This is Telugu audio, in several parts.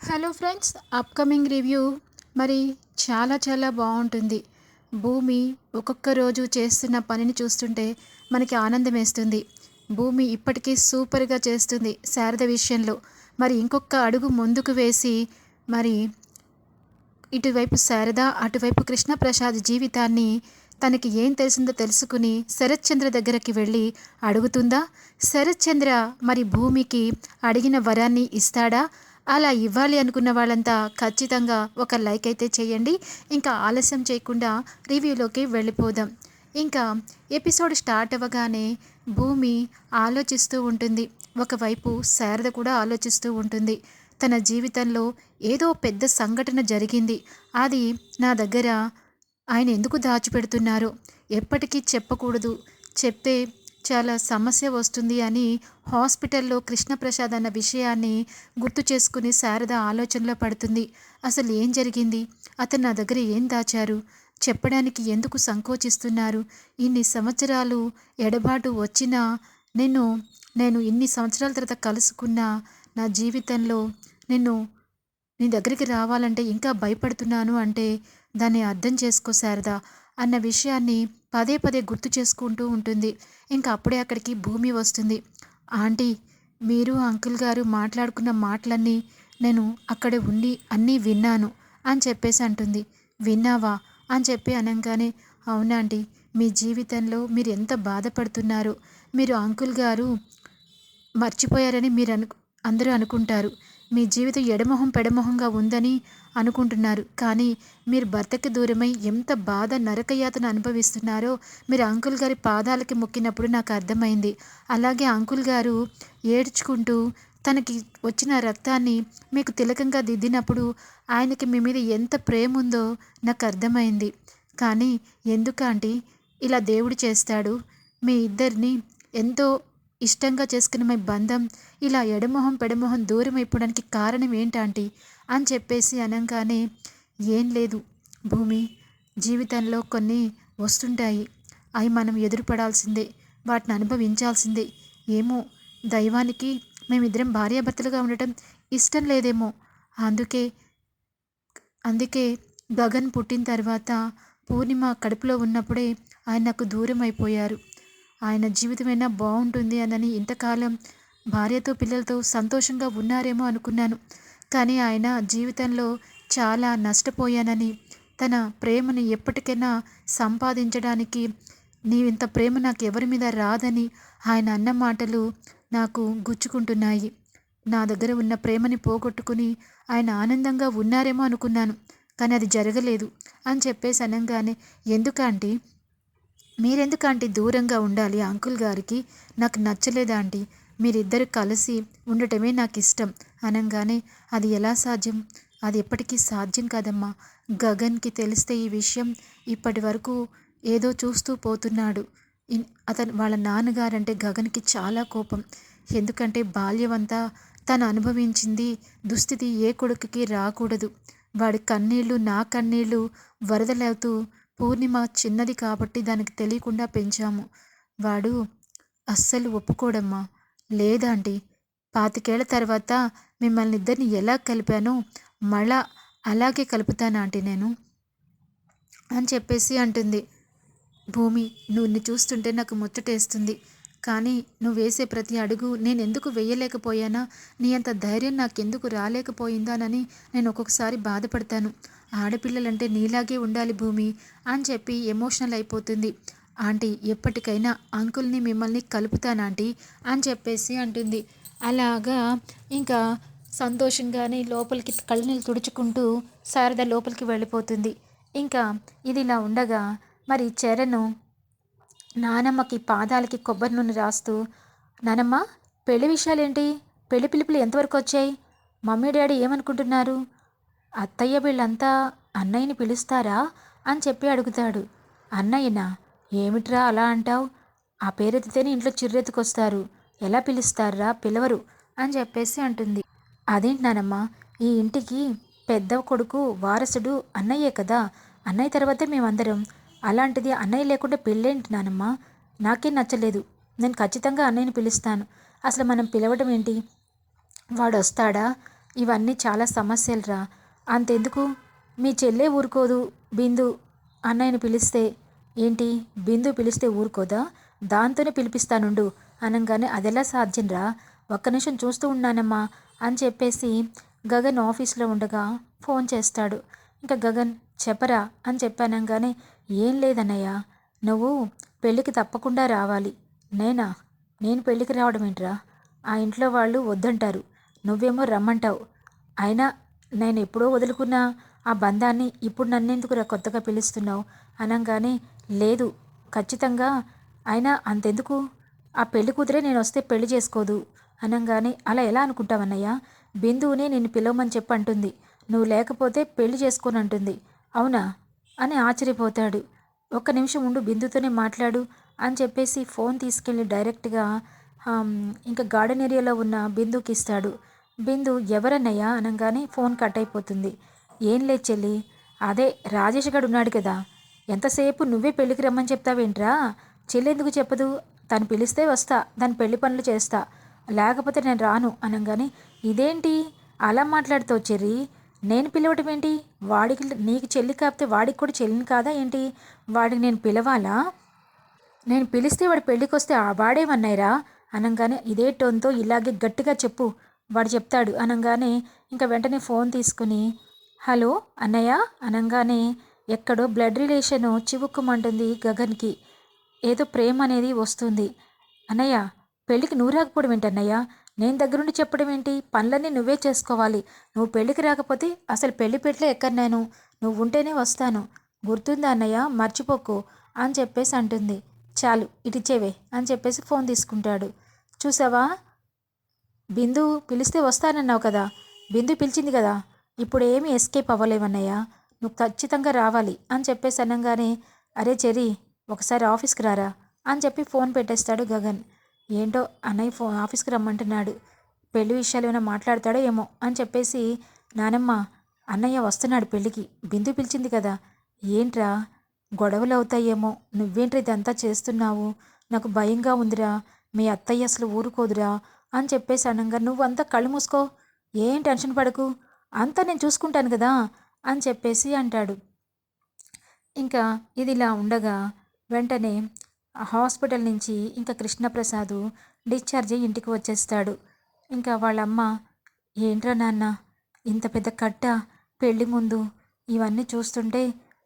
Hello friends upcoming review. మరి చాలా చాలా బాగుంటుంది. భూమి ఒక్కొక్క రోజు చేస్తున్న పనిని చూస్తుంటే మనకి ఆనందం వేస్తుంది. భూమి ఇప్పటికీ సూపర్గా చేస్తుంది శారద విషయంలో. మరి ఇంకొక అడుగు ముందుకు వేసి మరి ఇటువైపు శారద అటువైపు కృష్ణప్రసాద్ జీవితాన్ని తనకి ఏం తెలిసిందో తెలుసుకుని శరత్చంద్ర దగ్గరికి వెళ్ళి అడుగుతుందా శరత్చంద్ర మరి భూమికి అడిగిన వరాన్ని ఇస్తాడా? అలా ఇవ్వాలి అనుకున్న వాళ్ళంతా ఖచ్చితంగా ఒక లైక్ అయితే చేయండి. ఇంకా ఆలస్యం చేయకుండా రివ్యూలోకి వెళ్ళిపోదాం. ఇంకా ఎపిసోడ్ స్టార్ట్ అవ్వగానే భూమి ఆలోచిస్తూ ఉంటుంది. ఒకవైపు శారద కూడా ఆలోచిస్తూ ఉంటుంది. తన జీవితంలో ఏదో పెద్ద సంఘటన జరిగింది. అది నా దగ్గర ఆయన ఎందుకు దాచిపెడుతున్నారు? ఎప్పటికీ చెప్పకూడదు. చెప్తే చాలా సమస్య వస్తుంది అని హాస్పిటల్లో కృష్ణప్రసాద్ అన్న విషయాన్ని గుర్తు చేసుకుని శారద ఆలోచనలో పడుతుంది. అసలు ఏం జరిగింది? అతను నా దగ్గర ఏం దాచారు? చెప్పడానికి ఎందుకు సంకోచిస్తున్నారు? ఇన్ని సంవత్సరాలు ఎడబాటు వచ్చినా నేను నేను ఇన్ని సంవత్సరాల తర్వాత కలుసుకున్నా నా జీవితంలో నిన్ను నీ దగ్గరికి రావాలంటే ఇంకా భయపడుతున్నాను అంటే దాన్ని అర్థం చేసుకో శారదా. అన్న విషయాన్ని పదే పదే గుర్తు చేసుకుంటూ ఉంటుంది. ఇంకా అప్పుడే అక్కడికి భూమి వస్తుంది. ఆంటీ మీరు అంకుల్ గారు మాట్లాడుకున్న మాటలన్నీ నేను అక్కడ ఉండి అన్నీ విన్నాను అని చెప్పేసి అంటుంది. విన్నావా? అని చెప్పి అనగానే అవునాంటీ మీ జీవితంలో మీరు ఎంత బాధపడుతున్నారు? మీరు అంకుల్ గారు మర్చిపోయారని మీరు అను అందరూ అనుకుంటారు. మీ జీవితం ఎడమొహం పెడమొహంగా ఉందని అనుకుంటున్నారు. కానీ మీరు భర్తకి దూరమై ఎంత బాధ నరకయాతన అనుభవిస్తున్నారో మీరు అంకుల్ గారి పాదాలకి మొక్కినప్పుడు నాకు అర్థమైంది. అలాగే అంకుల్ గారు ఏడ్చుకుంటూ తనకి వచ్చిన రక్తాన్ని మీకు తిలకంగా దిద్దినప్పుడు ఆయనకి మీ మీద ఎంత ప్రేమ ఉందో నాకు అర్థమైంది. కానీ ఎందుకంటే ఇలా దేవుడు చేస్తాడు. మీ ఇద్దరిని ఎంతో ఇష్టంగా చేసుకున్న మీ బంధం ఇలా ఎడమొహం పెడమొహం దూరం అయిపోవడానికి కారణం ఏంటంటే అని చెప్పేసి అనగానే ఏం లేదు భూమి జీవితంలో కొన్ని వస్తుంటాయి. అవి మనం ఎదురుపడాల్సిందే వాటిని అనుభవించాల్సిందే. ఏమో దైవానికి మేమిద్దరం భార్యాభర్తలుగా ఉండటం ఇష్టం లేదేమో. అందుకే అందుకే గగన్ పుట్టిన తర్వాత పూర్ణిమ కడుపులో ఉన్నప్పుడే ఆయన నాకు దూరం అయిపోయారు. ఆయన జీవితమైనా బాగుంటుంది అనని ఇంతకాలం భార్యతో పిల్లలతో సంతోషంగా ఉన్నారేమో అనుకున్నాను. కానీ ఆయన జీవితంలో చాలా నష్టపోయానని తన ప్రేమని ఎప్పటికైనా సంపాదించడానికి నీవింత ప్రేమ నాకు ఎవరి మీద రాదని ఆయన అన్న మాటలు నాకు గుచ్చుకుంటున్నాయి. నా దగ్గర ఉన్న ప్రేమని పోగొట్టుకుని ఆయన ఆనందంగా ఉన్నారేమో అనుకున్నాను. కానీ అది జరగలేదు అని చెప్పేసి అనగానే ఎందుకంటే మీరెందుకంటే దూరంగా ఉండాలి? అంకుల్ గారికి నాకు నచ్చలేదు ఆంటీ? మీరిద్దరు కలిసి ఉండటమే నాకు ఇష్టం అనగానే అది ఎలా సాధ్యం? అది ఎప్పటికీ సాధ్యం కాదమ్మా. గగన్కి తెలిస్తే ఈ విషయం ఇప్పటి వరకు ఏదో చూస్తూ పోతున్నాడు. అతను వాళ్ళ నాన్నగారంటే గగన్కి చాలా కోపం. ఎందుకంటే బాల్యమంతా తను అనుభవించింది దుస్థితి ఏ కొడుకుకి రాకూడదు. వాడి కన్నీళ్ళు నా కన్నీళ్ళు వరదలవుతూ పూర్ణిమ చిన్నది కాబట్టి దానికి తెలియకుండా పెంచాము. వాడు అస్సలు ఒప్పుకోడమ్మా. లేదాంటి పాతికేళ్ళ తర్వాత మిమ్మల్ని ఇద్దరిని ఎలా కలిపానో మళ్ళా అలాగే కలుపుతాను ఆంటీ నేను అని చెప్పేసి అంటుంది. భూమి నువ్వు చూస్తుంటే నాకు ముచ్చటేస్తుంది. కానీ నువ్వు వేసే ప్రతి అడుగు నేను ఎందుకు వేయలేకపోయానా? నీ అంత ధైర్యం నాకెందుకు రాలేకపోయిందానని నేను ఒక్కొక్కసారి బాధపడతాను. ఆడపిల్లలంటే నీలాగే ఉండాలి భూమి అని చెప్పి ఎమోషనల్ అయిపోతుంది. ఆంటీ ఎప్పటికైనా అంకుల్ని మిమ్మల్ని కలుపుతానాంటీ అని చెప్పేసి అంటుంది. అలాగా ఇంకా సంతోషంగానే లోపలికి కళ్ళనీళ్ళు తుడుచుకుంటూ శారద లోపలికి వెళ్ళిపోతుంది. ఇంకా ఇది ఇలా ఉండగా మరి చరణ్ నానమ్మకి పాదాలకి కొబ్బరి నూనె రాస్తూ నానమ్మ పెళ్ళి విషయాలేంటి? పెళ్ళి పిలుపులు ఎంతవరకు వచ్చాయి? మమ్మీ డాడీ ఏమనుకుంటున్నారు? అత్తయ్య వీళ్ళంతా అన్నయ్యని పిలుస్తారా అని చెప్పి అడుగుతాడు. అన్నయ్యనా ఏమిట్రా అలా అంటావు? ఆ పేరెత్తితేనే ఇంట్లో చిర్రెత్తుకొస్తారు. ఎలా పిలుస్తారా? పిలవరు అని చెప్పేసి అంటుంది. అదేంటి నానమ్మ ఈ ఇంటికి పెద్ద కొడుకు వారసుడు అన్నయ్యే కదా? అన్నయ్య తర్వాతే మేమందరం. అలాంటిది అన్నయ్య లేకుండా పెళ్ళేంటి నానమ్మ? నాకేం నచ్చలేదు. నేను ఖచ్చితంగా అన్నయ్యని పిలుస్తాను. అసలు మనం పిలవడం ఏంటి? వాడు వస్తాడా ఇవన్నీ చాలా సమస్యలురా అంతెందుకు? మీ చెల్లె ఊరుకోదు బిందు అన్నయ్యను పిలిస్తే ఏంటి? బిందు పిలిస్తే ఊరుకోదా? దాంతోనే పిలిపిస్తానుండు. అనగానే అదెలా సాధ్యంరా? ఒక్క నిమిషం చూస్తూ ఉన్నానమ్మా అని చెప్పేసి గగన్ ఆఫీస్లో ఉండగా ఫోన్ చేస్తాడు. ఇంకా గగన్ చెప్పరా అని చెప్పానంగానే ఏం లేదన్నయ్య. నువ్వు పెళ్ళికి తప్పకుండా రావాలి. నేనా? నేను పెళ్ళికి రావడం ఏంట్రా ఆ ఇంట్లో వాళ్ళు వద్దంటారు. నువ్వేమో రమ్మంటావు. అయినా నేను ఎప్పుడో వదులుకున్న ఆ బంధాన్ని ఇప్పుడు నన్నెందుకు రా కొత్తగా పిలుస్తున్నావు? అనగానే లేదు ఖచ్చితంగా. అయినా అంతెందుకు? ఆ పెళ్ళి కూతురే నేను వస్తే పెళ్ళి చేసుకోదు. అనగానే అలా ఎలా అనుకుంటావన్నయ్యా? బిందువునే నేను పిలవమని చెప్పి అంటుంది నువ్వు లేకపోతే పెళ్ళి చేసుకొని అంటుంది అవునా? అని ఆశ్చర్యపోతాడు. ఒక్క నిమిషం ఉండు బిందుతోనే మాట్లాడు అని చెప్పేసి ఫోన్ తీసుకెళ్ళి డైరెక్ట్గా ఇంకా గార్డెన్ ఏరియాలో ఉన్న బిందుకి ఇస్తాడు బిందు ఎవరన్నయ్యా అనగానే ఫోన్ కట్ అయిపోతుంది ఏం లేదు చెల్లి. అదే రాజేష్ గడు ఉన్నాడు కదా. ఎంతసేపు నువ్వే పెళ్ళికి రమ్మని చెప్తావేంట్రా? చెల్లి ఎందుకు చెప్పదు? తను పిలిస్తే వస్తా దాని పెళ్ళి పనులు చేస్తా. లేకపోతే నేను రాను అనగానే. ఇదేంటి? అలా మాట్లాడుతావు చెర్రి. నేను పిలవటం ఏంటి? వాడికి నీకు చెల్లి కాకపోతే వాడికి కూడా చెల్లిని కాదా ఏంటి? వాడికి నేను పిలవాలా? నేను పిలిస్తే వాడి పెళ్ళికి వస్తే ఆ వాడేమన్నాయిరా? అనగానే ఇదే టోన్తో ఇలాగే గట్టిగా చెప్పు. వాడు చెప్తాడు అనగానే ఇంకా వెంటనే ఫోన్ తీసుకుని హలో అన్నయ్య అనగానే ఎక్కడో బ్లడ్ రిలేషను చివుక్కుమంటుంది గగన్కి. ఏదో ప్రేమ అనేది వస్తుంది. అన్నయ్య పెళ్ళికి నువ్వు రాకపోవడం ఏంటన్నయ్య నేను దగ్గరుండి చెప్పడం ఏంటి? పనులన్నీ నువ్వే చేసుకోవాలి. నువ్వు పెళ్ళికి రాకపోతే అసలు పెళ్ళి పెట్లే ఎక్కడన్నాను నేను నువ్వు ఉంటేనే వస్తాను. గుర్తుందా అన్నయ్య? మర్చిపోకు అని చెప్పేసి అంటుంది. చాలు ఇటిచ్చేవే అని చెప్పేసి ఫోన్ తీసుకుంటాడు. చూసావా? బిందు పిలిస్తే వస్తానన్నావు కదా. బిందు పిలిచింది కదా. ఇప్పుడు ఏమీ ఎస్కేప్ అవ్వలేవన్నయ్య నువ్వు ఖచ్చితంగా రావాలి అని చెప్పేసి అనగానే అరే చెరి ఒకసారి ఆఫీస్కి రారా అని చెప్పి ఫోన్ పెట్టేస్తాడు గగన్. ఏంటో అన్నయ్య ఫోన్ ఆఫీస్కి రమ్మంటున్నాడు. పెళ్ళి విషయాలు ఏమైనా మాట్లాడతాడో ఏమో అని చెప్పేసి నానమ్మ అన్నయ్య వస్తున్నాడు పెళ్ళికి. బిందు పిలిచింది కదా. ఏంట్రా గొడవలు అవుతాయేమో. నువ్వేంట్రా ఇదంతా చేస్తున్నావు? నాకు భయంగా ఉందిరా. మీ అత్తయ్య అసలు ఊరుకోదురా. అని చెప్పేసి అనగా నువ్వంతా కళ్ళు మూసుకో. ఏం టెన్షన్ పడకు. అంతా నేను చూసుకుంటాను కదా అని చెప్పేసి అంటాడు. ఇంకా ఇది ఇలా ఉండగా వెంటనే హాస్పిటల్ నుంచి ఇంకా కృష్ణప్రసాద్ డిశ్చార్జ్ అయ్యి ఇంటికి వచ్చేస్తాడు. ఇంకా వాళ్ళమ్మ ఏంట్రా నాన్న ఇంత పెద్ద కట్ట పెళ్ళి ముందు ఇవన్నీ చూస్తుంటే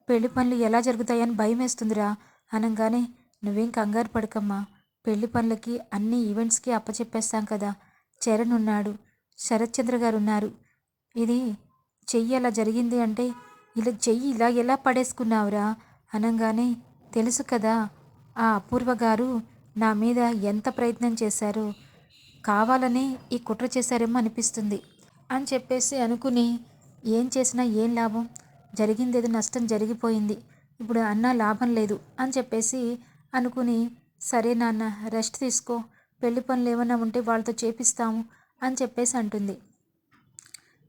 పెళ్ళి పనులు ఎలా జరుగుతాయని భయం వేస్తుందిరా అనగానే నువ్వేం కంగారు పడకమ్మా. పెళ్ళి పనులకి అన్ని ఈవెంట్స్కి అప్పచెప్పేస్తాం కదా. చరణ్ ఉన్నాడు. శరత్చంద్ర గారు ఉన్నారు. ఇది చెయ్యి అలా జరిగింది అంటే ఇలా చెయ్యి ఇలా ఎలా పడేసుకున్నావురా? అనగానే తెలుసు కదా ఆ అపూర్వ గారు నా మీద ఎంత ప్రయత్నం చేశారో. కావాలని ఈ కుట్ర చేశారేమో అనిపిస్తుంది. అని చెప్పేసి అనుకుని ఏం చేసినా ఏం లాభం? జరిగిందేదో నష్టం జరిగిపోయింది. ఇప్పుడు అన్నా లాభం లేదు అని చెప్పేసి అనుకుని సరే నాన్న రెస్ట్ తీసుకో. పెళ్ళి పనులు ఏమైనా ఉంటే వాళ్ళతో చేపిస్తాము అని చెప్పేసి అంటుంది.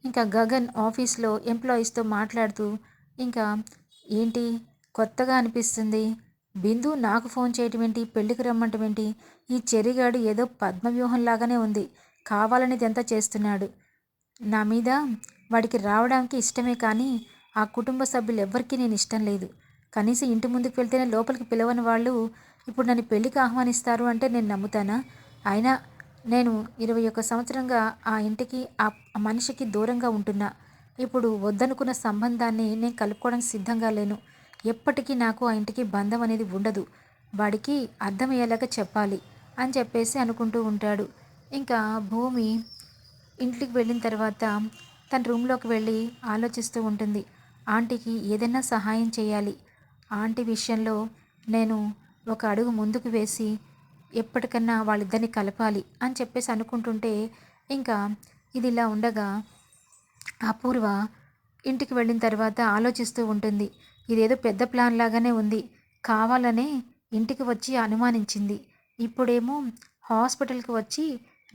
ఇంకా గగన్ ఆఫీస్లో ఎంప్లాయీస్తో మాట్లాడుతూ ఇంకా ఏంటి? కొత్తగా అనిపిస్తుంది. బిందు నాకు ఫోన్ చేయటం ఏంటి? పెళ్ళికి రమ్మంటం ఏంటి? ఈ చెరిగాడు ఏదో పద్మవ్యూహంలాగానే ఉంది. కావాలనేది ఎంత చేస్తున్నాడు? నా మీద వాడికి రావడానికి ఇష్టమే కానీ ఆ కుటుంబ సభ్యులు ఎవ్వరికీ నేను ఇష్టం లేదు. కనీసం ఇంటి ముందుకు వెళ్తేనే లోపలికి పిలవని వాళ్ళు ఇప్పుడు నన్ను పెళ్ళికి ఆహ్వానిస్తారు అంటే నేను నమ్ముతానా? అయినా నేను ఇరవై ఒక్క సంవత్సరంగా ఆ ఇంటికి ఆ మనిషికి దూరంగా ఉంటున్నా. ఇప్పుడు వద్దనుకున్న సంబంధాన్ని నేను కలుపుకోవడానికి సిద్ధంగా లేను. ఎప్పటికీ నాకు ఆ ఇంటికి బంధం అనేది ఉండదు. వాడికి అర్థమయ్యేలాగా చెప్పాలి అని చెప్పేసి అనుకుంటూ ఉంటాడు. ఇంకా భూమి ఇంటికి వెళ్ళిన తర్వాత తన రూమ్లోకి వెళ్ళి ఆలోచిస్తూ ఉంటుంది. ఆంటీకి ఏదైనా సహాయం చేయాలి. ఆంటీ విషయంలో నేను ఒక అడుగు ముందుకు వేసి ఎప్పటికన్నా వాళ్ళిద్దరిని కలపాలి అని చెప్పేసి అనుకుంటుంటే ఇంకా ఇది ఇలా ఉండగా అపూర్వ ఇంటికి వెళ్ళిన తర్వాత ఆలోచిస్తూ ఉంటుంది. ఇదేదో పెద్ద ప్లాన్ లాగానే ఉంది. కావాలనే ఇంటికి వచ్చి అనుమానించింది. ఇప్పుడేమో హాస్పిటల్కి వచ్చి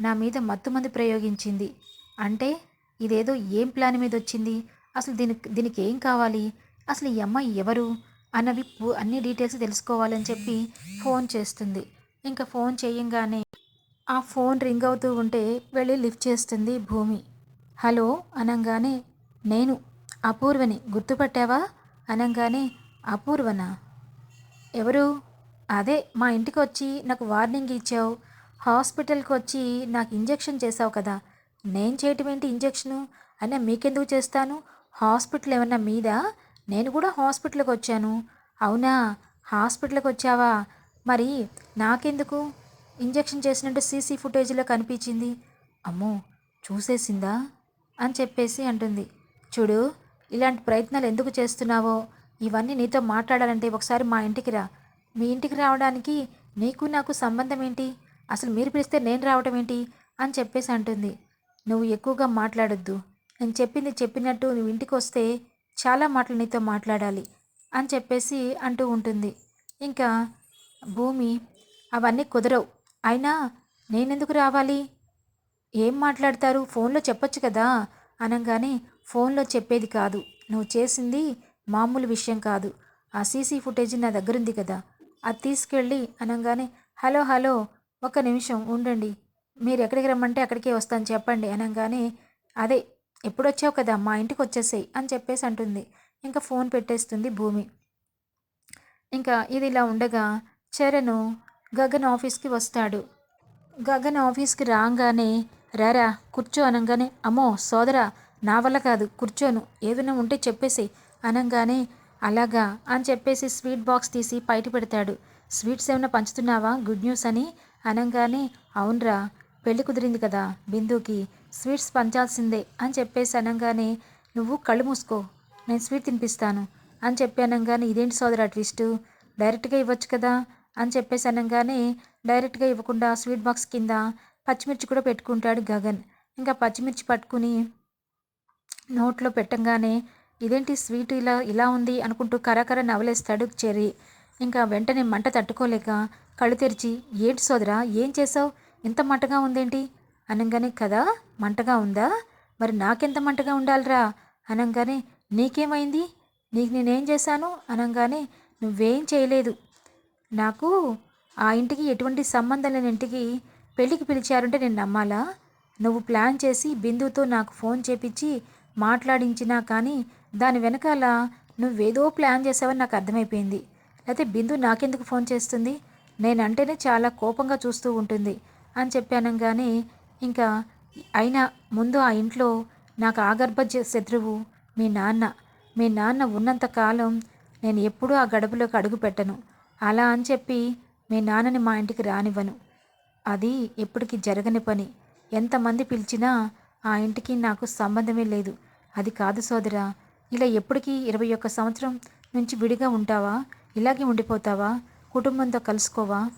నా మీద మత్తుమంది ప్రయోగించింది. అంటే ఇదేదో ఏం ప్లాన్ మీద వచ్చింది? అసలు దీనికి దీనికి ఏం కావాలి? అసలు ఈ అమ్మాయి ఎవరు? అన్నవి అన్ని డీటెయిల్స్ తెలుసుకోవాలని చెప్పి ఫోన్ చేస్తుంది. ఇంకా ఫోన్ చేయంగానే ఆ ఫోన్ రింగ్ అవుతూ ఉంటే వెళ్ళి లిఫ్ట్ చేస్తుంది భూమి. హలో అనంగానే నేను అపూర్వని గుర్తుపట్టావా? అనంగానే అపూర్వనా? ఎవరు? అదే మా ఇంటికి వచ్చి నాకు వార్నింగ్ ఇచ్చావు. హాస్పిటల్కి వచ్చి నాకు ఇంజెక్షన్ చేసావు కదా. నేను చేయటం ఏంటి ఇంజెక్షను అయినా మీకెందుకు చేస్తాను? హాస్పిటల్ ఏమన్నా మీదా? నేను కూడా హాస్పిటల్కి వచ్చాను. అవునా? హాస్పిటల్కి వచ్చావా? మరి నాకెందుకు? ఇంజెక్షన్ చేసినట్టు సీసీ ఫుటేజ్లో కనిపించింది. అమ్మో చూసేసిందా? అని చెప్పేసి అంటుంది. చూడు ఇలాంటి ప్రయత్నాలు ఎందుకు చేస్తున్నావో? ఇవన్నీ నీతో మాట్లాడాలంటే ఒకసారి మా ఇంటికి రా. మీ ఇంటికి రావడానికి నీకు నాకు సంబంధం ఏంటి? అసలు మీరు పిలిస్తే నేను రావడం ఏంటి? అని చెప్పేసి అంటుంది. నువ్వు ఎక్కువగా మాట్లాడొద్దు. నేను చెప్పింది చెప్పినట్టు నువ్వు ఇంటికి వస్తే చాలా మాటలు నీతో మాట్లాడాలి అని చెప్పేసి అంటూ ఉంటుంది. ఇంకా భూమి అవన్నీ కుదరవు. అయినా నేనెందుకు రావాలి? ఏం మాట్లాడతారు? ఫోన్లో చెప్పొచ్చు కదా? అనగానే ఫోన్లో చెప్పేది కాదు. నువ్వు చేసింది మామూలు విషయం కాదు. ఆ సీసీ ఫుటేజ్ నా దగ్గర ఉంది కదా. అది తీసుకెళ్ళి అనగానే హలో హలో ఒక నిమిషం ఉండండి. మీరు ఎక్కడికి రమ్మంటే అక్కడికే వస్తాను. చెప్పండి. అనగానే అదే ఎప్పుడు వచ్చావు కదా మా ఇంటికి వచ్చేసేయి అని చెప్పేసి అంటుంది. ఇంకా ఫోన్ పెట్టేస్తుంది భూమి. ఇంకా ఇది ఇలా ఉండగా చరణ్ గగన్ ఆఫీస్కి వస్తాడు. గగన్ ఆఫీస్కి రాగానే రారా కూర్చో అనగానే అమ్మో సోదరా నా వల్ల కాదు కూర్చోను ఏదైనా ఉంటే చెప్పేసి అనగానే అలాగా అని చెప్పేసి స్వీట్ బాక్స్ తీసి బయట పెడతాడు. స్వీట్స్ ఏమైనా పంచుతున్నావా? గుడ్ న్యూస్ అని అనగానే అవునరా పెళ్ళి కుదిరింది కదా బిందుకి స్వీట్స్ పంచాల్సిందే అని చెప్పేసి అనగానే నువ్వు కళ్ళు మూసుకో నేను స్వీట్ తినిపిస్తాను అని చెప్పి అనగానే ఇదేంటి సోదరా ట్విస్ట్? డైరెక్ట్గా ఇవ్వచ్చు కదా అని చెప్పేసి అనగానే డైరెక్ట్గా ఇవ్వకుండా స్వీట్ బాక్స్ కింద పచ్చిమిర్చి కూడా పెట్టుకుంటాడు గగన్. ఇంకా పచ్చిమిర్చి పట్టుకుని నోట్లో పెట్టంగానే ఇదేంటి స్వీట్ ఇలా ఇలా ఉంది అనుకుంటూ కరకర నవలేస్తాడు చెర్రీ. ఇంకా వెంటనే మంట తట్టుకోలేక కళ్ళు తెరిచి ఏంటి సోదరా ఏం చేసావు ఇంత మంటగా ఉందేంటి? అనగానే కదా? మంటగా ఉందా? మరి నాకెంత మంటగా ఉండాలిరా? అనగానే నీకేమైంది? నీకు నేనేం చేశాను? అనగానే నువ్వేం చేయలేదు. నాకు ఆ ఇంటికి ఎటువంటి సంబంధం లేని ఇంటికి పెళ్ళికి పిలిచారంటే నేను నమ్మాలా? నువ్వు ప్లాన్ చేసి బిందుతో నాకు ఫోన్ చేపించి మాట్లాడించినా కానీ దాని వెనకాల నువ్వేదో ప్లాన్ చేసావని నాకు అర్థమైపోయింది. అయితే బిందు నాకెందుకు ఫోన్ చేస్తుంది? నేనంటేనే చాలా కోపంగా చూస్తూ ఉంటుంది. అని చెప్పాను కానీ ఇంకా అయినా ముందు ఆ ఇంట్లో నాకు ఆగర్భ జ- శత్రువు మీ నాన్న. మీ నాన్న ఉన్నంత కాలం నేను ఎప్పుడూ ఆ గడపలోకి అడుగు పెట్టను. అలా అని చెప్పి మీ నాన్నని మా ఇంటికి రానివ్వను. అది ఎప్పటికీ జరగని పని. ఎంతమంది పిలిచినా ఆ ఇంటికి నాకు సంబంధమే లేదు. అది కాదు సోదరా ఇలా ఎప్పటికీ ఇరవై ఒక్క సంవత్సరం నుంచి విడిగా ఉంటావా? ఇలాగే ఉండిపోతావా? కుటుంబంతో కలుసుకోవా?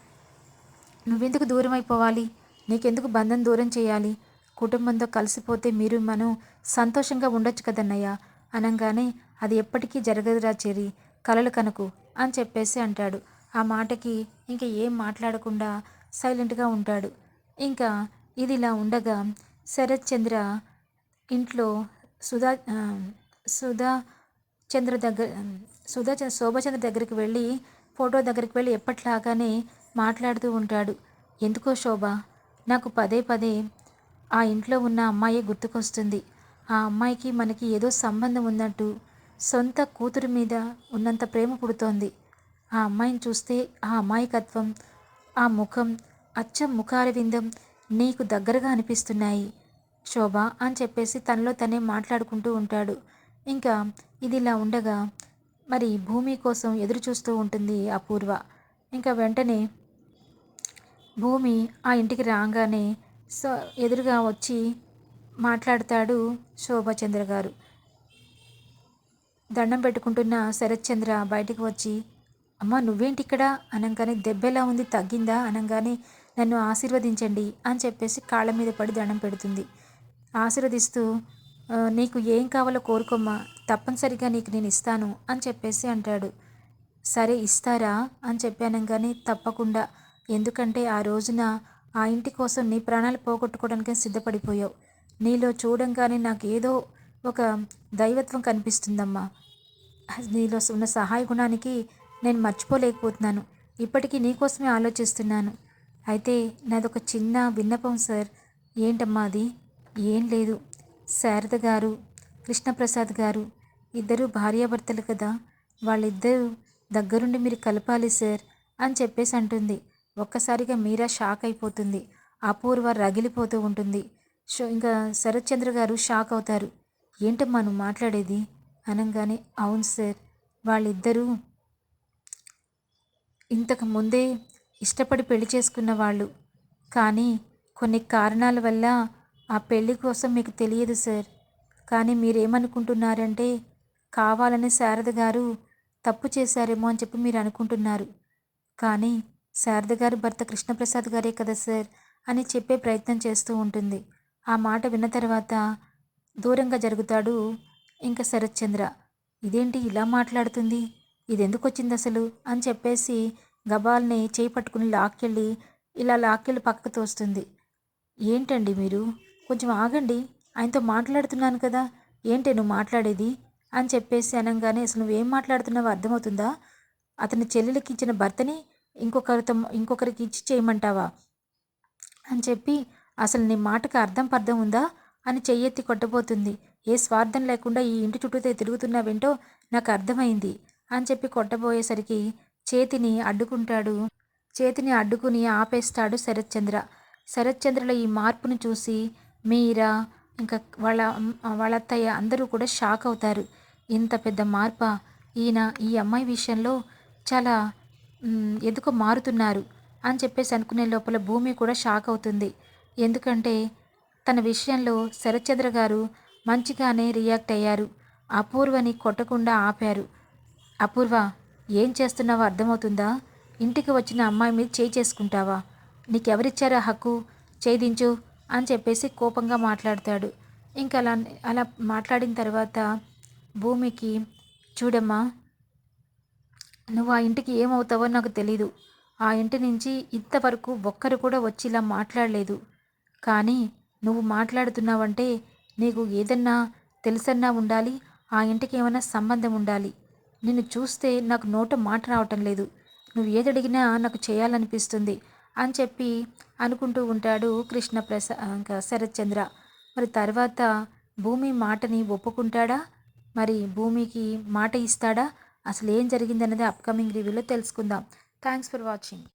నువ్వెందుకు దూరం అయిపోవాలి నీకెందుకు బంధం దూరం చేయాలి? కుటుంబంతో కలిసిపోతే మీరు మనం సంతోషంగా ఉండొచ్చు కదన్నయ్య. అనగానే అది ఎప్పటికీ జరగదురా చెరి కలలు కనుకు అని చెప్పేసి అంటాడు. ఆ మాటకి ఇంకా ఏం మాట్లాడకుండా సైలెంట్గా ఉంటాడు. ఇంకా ఇది ఇలా ఉండగా శరత్ చంద్ర ఇంట్లో సుధా సుధా చంద్ర దగ్గర సుధా చంద్ర శోభచంద్ర దగ్గరికి వెళ్ళి ఫోటో దగ్గరికి వెళ్ళి ఎప్పట్లాగానే మాట్లాడుతూ ఉంటాడు. ఎందుకో శోభ? నాకు పదే పదే ఆ ఇంట్లో ఉన్న అమ్మాయి గుర్తుకొస్తుంది. ఆ అమ్మాయికి మనకి ఏదో సంబంధం ఉన్నట్టు సొంత కూతురు మీద ఉన్నంత ప్రేమ పుడుతోంది. ఆ అమ్మాయిని చూస్తే ఆ అమాయకత్వం ఆ ముఖం అచ్చం ముఖారవిందం నీకు దగ్గరగా అనిపిస్తున్నాయి. శోభ అని చెప్పేసి తనలో తనే మాట్లాడుకుంటూ ఉంటాడు. ఇంకా ఇది ఇలా ఉండగా మరి భూమి కోసం ఎదురు చూస్తూ ఉంటుంది అపూర్వ. ఇంకా వెంటనే భూమి ఆ ఇంటికి రాగానే సో ఎదురుగా వచ్చి మాట్లాడతాడు శోభచంద్ర గారు. దండం పెట్టుకుంటున్న శరత్చంద్ర బయటికి వచ్చి అమ్మ నువ్వేంటి ఇక్కడ అనగానే దెబ్బెలా ఉంది తగ్గిందా? అనగానే నన్ను ఆశీర్వదించండి అని చెప్పేసి కాళ్ళ మీద పడి దండం పెడుతుంది. ఆశీర్వదిస్తూ నీకు ఏం కావాలో కోరుకోమ్మా తప్పనిసరిగా నీకు నేను ఇస్తాను అని చెప్పేసి అంటాడు. సరే ఇస్తారా? అని చెప్పానంగానే తప్పకుండా ఎందుకంటే ఆ రోజున ఆ ఇంటి కోసం నీ ప్రాణాలు పోగొట్టుకోవడానికి సిద్ధపడిపోయావు. నీలో చూడంగానే నాకు ఏదో ఒక దైవత్వం కనిపిస్తుందమ్మా. నీలో ఉన్న సహాయ గుణానికి నేను మర్చిపోలేకపోతున్నాను. ఇప్పటికీ నీకోసమే ఆలోచిస్తున్నాను. అయితే నాదొక చిన్న విన్నపం సార్. ఏంటమ్మా అది? ఏం లేదు. శారద గారు కృష్ణప్రసాద్ గారు ఇద్దరు భార్యాభర్తలు కదా. వాళ్ళిద్దరూ దగ్గరుండి మీరు కలపాలి సార్ అని చెప్పేసి అంటుంది. ఒక్కసారిగా మీరా షాక్ అయిపోతుంది. అపూర్వ రగిలిపోతూ ఉంటుంది. షో ఇంకా శరత్చంద్ర గారు షాక్ అవుతారు. ఏంటమ్మా నువ్వు మాట్లాడేది? అనగానే అవును సార్ వాళ్ళిద్దరూ ఇంతకు ముందే ఇష్టపడి పెళ్ళి చేసుకున్న వాళ్ళు. కానీ కొన్ని కారణాల వల్ల ఆ పెళ్ళి కోసం మీకు తెలియదు సార్. కానీ మీరేమనుకుంటున్నారంటే కావాలని శారద గారు తప్పు చేశారేమో అని చెప్పి మీరు అనుకుంటున్నారు. కానీ శారద గారి భర్త కృష్ణప్రసాద్ గారే కదా సార్ అని చెప్పే ప్రయత్నం చేస్తూ ఉంటుంది. ఆ మాట విన్న తర్వాత దూరంగా జరుగుతాడు ఇంకా శరత్చంద్ర ఇదేంటి ఇలా మాట్లాడుతుంది? ఇది ఎందుకు వచ్చింది అసలు? అని చెప్పేసి గబాల్ని చేయి పట్టుకుని లాక్కెళ్ళి ఇలా లాక్కెళ్ళి పక్కకు తోస్తుంది. ఏంటండి మీరు? కొంచెం ఆగండి. ఆయనతో మాట్లాడుతున్నాను కదా. ఏంటి నువ్వు మాట్లాడేది? అని చెప్పేసి అనగానే అసలు నువ్వేం మాట్లాడుతున్నావో అర్థమవుతుందా? అతని చెల్లెలకి ఇచ్చిన భర్తని ఇంకొకరితో ఇంకొకరికి ఇచ్చి చేయమంటావా? అని చెప్పి అసలు నీ మాటకు అర్థం పర్థం ఉందా? అని చెయ్యెత్తి కొట్టబోతుంది. ఏ స్వార్థం లేకుండా ఈ ఇంటి చుట్టూతో తిరుగుతున్నావేంటో నాకు అర్థమైంది అని చెప్పి కొట్టబోయేసరికి చేతిని అడ్డుకుంటాడు. చేతిని అడ్డుకుని ఆపేస్తాడు శరత్చంద్ర. శరత్చంద్రలో ఈ మార్పును చూసి మీరా ఇంకా వాళ్ళ వాళ్ళ అత్తయ్య అందరూ కూడా షాక్ అవుతారు. ఇంత పెద్ద మార్ప? ఈయన ఈ అమ్మాయి విషయంలో చాలా ఎందుకో మారుతున్నారు? అని చెప్పేసి అనుకునే లోపల భూమి కూడా షాక్ అవుతుంది. ఎందుకంటే తన విషయంలో శరత్చంద్ర గారు మంచిగానే రియాక్ట్ అయ్యారు. అపూర్వని కొట్టకుండా ఆపారు. అపూర్వ ఏం చేస్తున్నావో అర్థమవుతుందా? ఇంటికి వచ్చిన అమ్మాయి మీద చేయి చేసుకుంటావా? నీకెవరిచ్చారా హక్కు? చేయించు అని చెప్పేసి కోపంగా మాట్లాడతాడు. ఇంకా అలా అలా మాట్లాడిన తర్వాత భూమికి చూడమ్మా నువ్వు ఆ ఇంటికి ఏమవుతావో నాకు తెలీదు. ఆ ఇంటి నుంచి ఇంతవరకు ఒక్కరు కూడా వచ్చి ఇలా మాట్లాడలేదు. కానీ నువ్వు మాట్లాడుతున్నావంటే నీకు ఏదన్నా తెలుసన్నా ఉండాలి ఆ ఇంటికి ఏమైనా సంబంధం ఉండాలి. నిన్ను చూస్తే నాకు నోట మాట రావటం లేదు. నువ్వు ఏదడిగినా నాకు చేయాలనిపిస్తుంది అని చెప్పి అనుకుంటూ ఉంటాడు కృష్ణప్రసా ఇంకా శరత్చంద్ర. మరి తర్వాత భూమి మాటని ఒప్పుకుంటాడా? మరి భూమికి మాట ఇస్తాడా? అసలు ఏం జరిగిందన్నది అప్కమింగ్ రివ్యూలో తెలుసుకుందాం. Thanks for watching